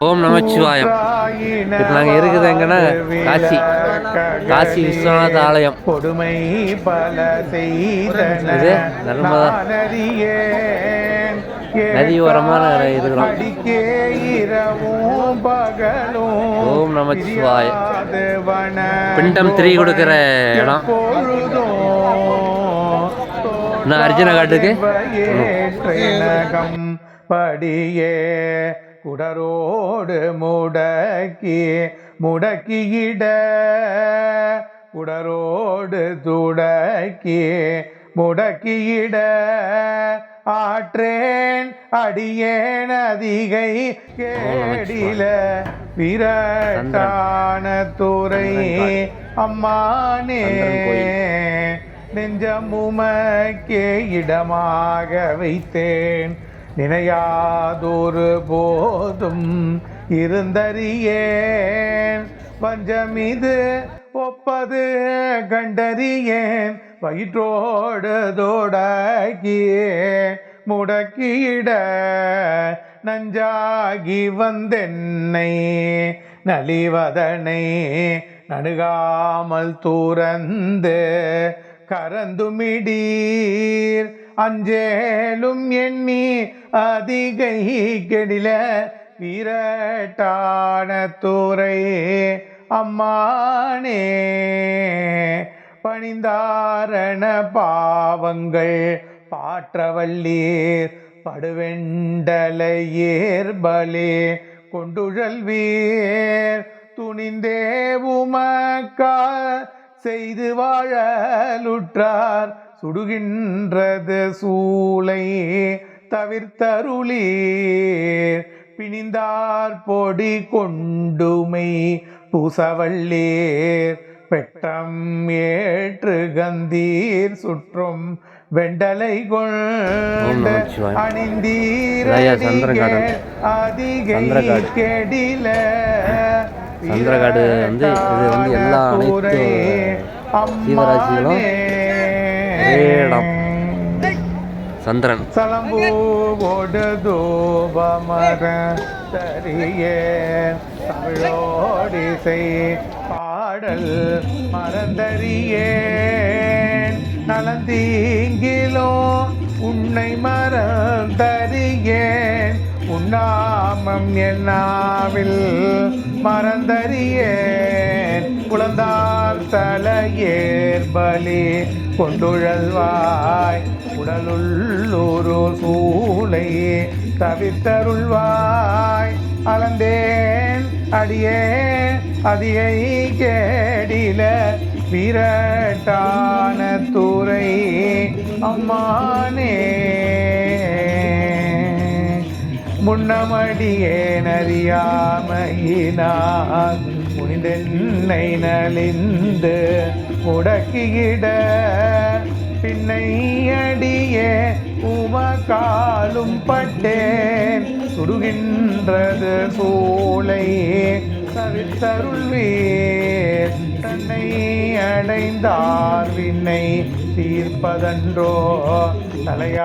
ஓம் நமச்சிவாயம் இப்போ நாங்கள் இருக்குது எங்கன்னா காசி காசி விஸ்வநாத ஆலயம் கொடுமை பல செய்தன இது நர்மதா. நதி ஓரமா நாங்க இருக்கிறோம். ஓம் நமச்சிவாய. பிண்டம் திரி கொடுக்கிற இடம். இன்னும் அர்ஜுன காட்டுக்கு? படியே குடரோடு முடக்கி முடக்கியிட. குடரோடு துடக்கி முடக்கியிட. ஆற்றேன் அடியேன் அதிகை கேடில. விரட்டான துறை அம்மானே நெஞ்சமுமக்கே இடமாக வைத்தேன். நினையாதொரு போதும் இருந்தறியேன். பஞ்சமிது ஒப்பது கண்டறியேன். வயிற்றோடு தோடாகியே முடக்கிட நஞ்சாகி வந்தென்னை நலிவதனை நடுகாமல் தூரந்து கரந்துமிடீர். அஞ்சேலும் எண்ணி அதிகை கெடில வீரட்டான தூரை அம்மானே பணிந்தாரண பாவங்கள் பாற்றவல்லீர். படுவெண்டலை ஏர்பலே கொண்டுழல்வீர். துணிந்தே உமக்கா செய்து வாழலுற்றார் சுடுகின்றது சூளை தவிர்த்தருளீர் பிணிந்தார் பொடி கொண்டுமை பூசவள்ளீர் பெட்டம் ஏற்று கந்தீர் சுற்றும் வெண்டலை கொண்ட சந்திரகாடன். அதிகை. கெடில சந்திரகாடு வந்து இது வந்து எல்லா அனைத்து ஜீவராசிகளும் ஒரே இடம். சந்திரன் சலம்பூவோடு தூபமர தரியே. தமிழோடிசை பாடல் மறந்தறியேன். நலந்தீங்கிலோ உன்னை மறந்தறியேன். உண்ணாமம் என்னாவில் மறந்தறியேன். குழந்தால் தலையேர் பலி கொண்டுழல்வாய். உடலுள்ளொரு சூளை தவித்தருள்வாய் அளந்தேன் அடியே அதிகை கேடில விரட்டான துறை அம்மானே முன்னமடியேனறியாமையினால் முனிதென்னை நலிந்து முடக்கியிட பின்னை அடியே உமக்காலும் பட்டேன். சுடுகின்றது சூளை தவித்தருள்வீர் தன்னை அடைந்தார் விண்ணை தீர்ப்பதன்றோ தலையா